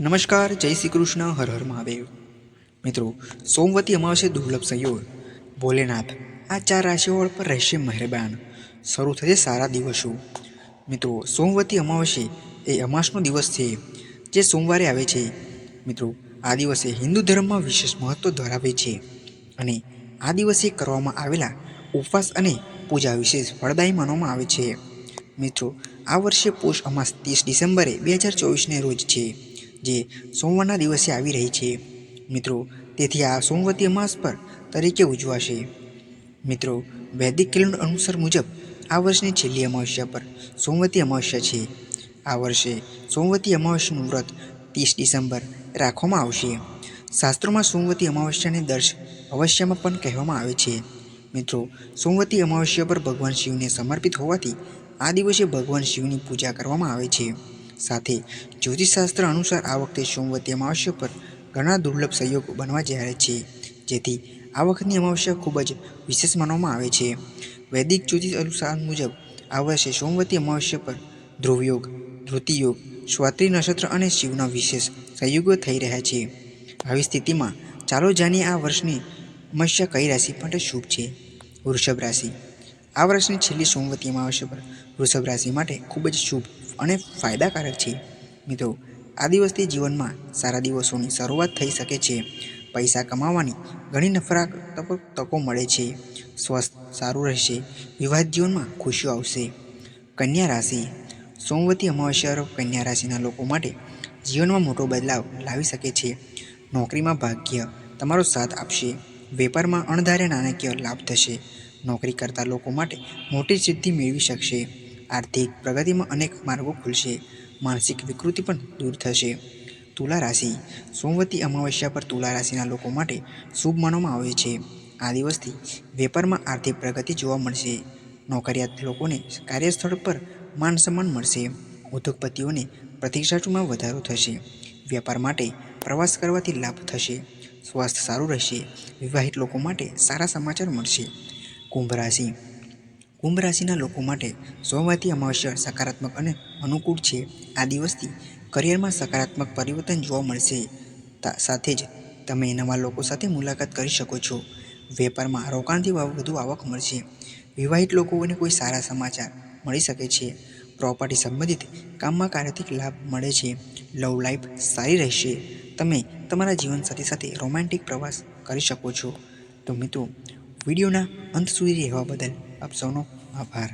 નમસ્કાર, જય શ્રી કૃષ્ણ, હર હર મહાદેવ. મિત્રો, સોમવતી અમાવશે દુર્લભ સંયોગ. ભોલેનાથ, આ ચાર રાશિઓ પર રહેશે મહેરબાન. શરૂ થશે સારા દિવસો. મિત્રો, સોમવતી અમાવશે એ અમાસનો દિવસ છે, જે સોમવારે આવે છે. મિત્રો, આ દિવસે હિન્દુ ધર્મમાં વિશેષ મહત્વ ધરાવે છે અને આ દિવસે કરવામાં આવેલા ઉપવાસ અને પૂજા વિશેષ ફળદાયી માનવામાં આવે છે. મિત્રો, આ વર્ષે પોષ અમાસ ત્રીસ ડિસેમ્બરે બે હજાર ચોવીસને રોજ છે. જે સોમવારના દિવસે આવી રહી છે. મિત્રો, તેથી આ સોમવતી અમાસ પર તરીકે ઉજવાશે. મિત્રો, વૈદિક કેલેન્ડર અનુસાર મુજબ આ વર્ષની છેલ્લી અમાવસ્યા પર સોમવતી અમાવસ્યા છે. આ વર્ષે સોમવતી અમાવસ્યાનું વ્રત ત્રીસ ડિસેમ્બર રાખવામાં આવશે. શાસ્ત્રોમાં સોમવતી અમાવસ્યાને દર્શ અવશ્યમાં પણ કહેવામાં આવે છે. મિત્રો, સોમવતી અમાવસ્યા પર ભગવાન શિવને સમર્પિત હોવાથી આ દિવસે ભગવાન શિવની પૂજા કરવામાં આવે છે. સાથે જ્યોતિષશાસ્ત્ર અનુસાર આ વખતે સોમવતી અમાવસ્યા પર ઘણા દુર્લભ સંયોગ બનવા જઈ રહ્યા છે. જેથી આ વખતની અમાવસ્યા ખૂબ જ વિશેષ માનવામાં આવે છે. વૈદિક જ્યોતિષ અનુસાર મુજબ આ વર્ષે સોમવતી અમાવસ્યા પર ધ્રુવયોગ ધૃતિયોગ સ્વાતિ નક્ષત્ર અને શિવના વિશેષ સંયોગો થઈ રહ્યા છે. આવી સ્થિતિમાં ચાલો જાણીએ આ વર્ષની અમાવસ્યા કઈ રાશિ માટે શુભ છે. વૃષભ રાશિ. આ વર્ષની છેલ્લી સોમવતી અમાવસ્યા પર વૃષભ રાશિ માટે ખૂબ જ શુભ અને ફાયદાકારક છે. મિત્રો, આ દિવસથી જીવનમાં સારા દિવસોની શરૂઆત થઈ શકે છે. પૈસા કમાવાની ઘણી નફરા તકો મળે છે. સ્વસ્થ, સારું રહેશે. વિવાહ જીવનમાં ખુશીઓ આવશે. કન્યા રાશિ. સોમવતી અમાવસ્યા કન્યા રાશિના લોકો માટે જીવનમાં મોટો બદલાવ લાવી શકે છે. નોકરીમાં ભાગ્ય તમારો સાથ આપશે. વેપારમાં અણધાર્યા નાણાકીય લાભ થશે. નોકરી કરતા લોકો માટે મોટી સિદ્ધિ મેળવી શકશે. આર્થિક પ્રગતિમાં અનેક માર્ગો ખુલશે. માનસિક વિકૃતિ પણ દૂર થશે. તુલા રાશિ. સોમવતી અમાવસ્યા પર તુલા રાશિના લોકો માટે શુભ માનવામાં આવે છે. આ દિવસથી વેપારમાં આર્થિક પ્રગતિ જોવા મળશે. નોકરિયાત લોકોને કાર્યસ્થળ પર માન સન્માન મળશે. ઉદ્યોગપતિઓને પ્રતિષ્ઠામાં વધારો થશે. વેપાર માટે પ્રવાસ કરવાથી લાભ થશે. સ્વાસ્થ્ય સારું રહેશે. વિવાહિત લોકો માટે સારા સમાચાર મળશે. કુંભ રાશિ. કુંભ રાશિના લોકો માટે સોમવારથી અમાવસ્યા સકારાત્મક અને અનુકૂળ છે. આ દિવસથી કરિયરમાં સકારાત્મક પરિવર્તન જોવા મળશે. સાથે જ તમે નવા લોકો સાથે મુલાકાત કરી શકો છો. વેપારમાં રોકાણથી વધુ આવક મળશે. વિવાહિત લોકોને કોઈ સારા સમાચાર મળી શકે છે. પ્રોપર્ટી સંબંધિત કામમાં કાર્યથી લાભ મળે છે. લવ લાઈફ સારી રહેશે. તમે તમારા જીવન સાથે સાથે રોમેન્ટિક પ્રવાસ કરી શકો છો. તો મિત્રો વિડીયોના અંત સુધી રહેવા બદલ આપ સૌનો આભાર.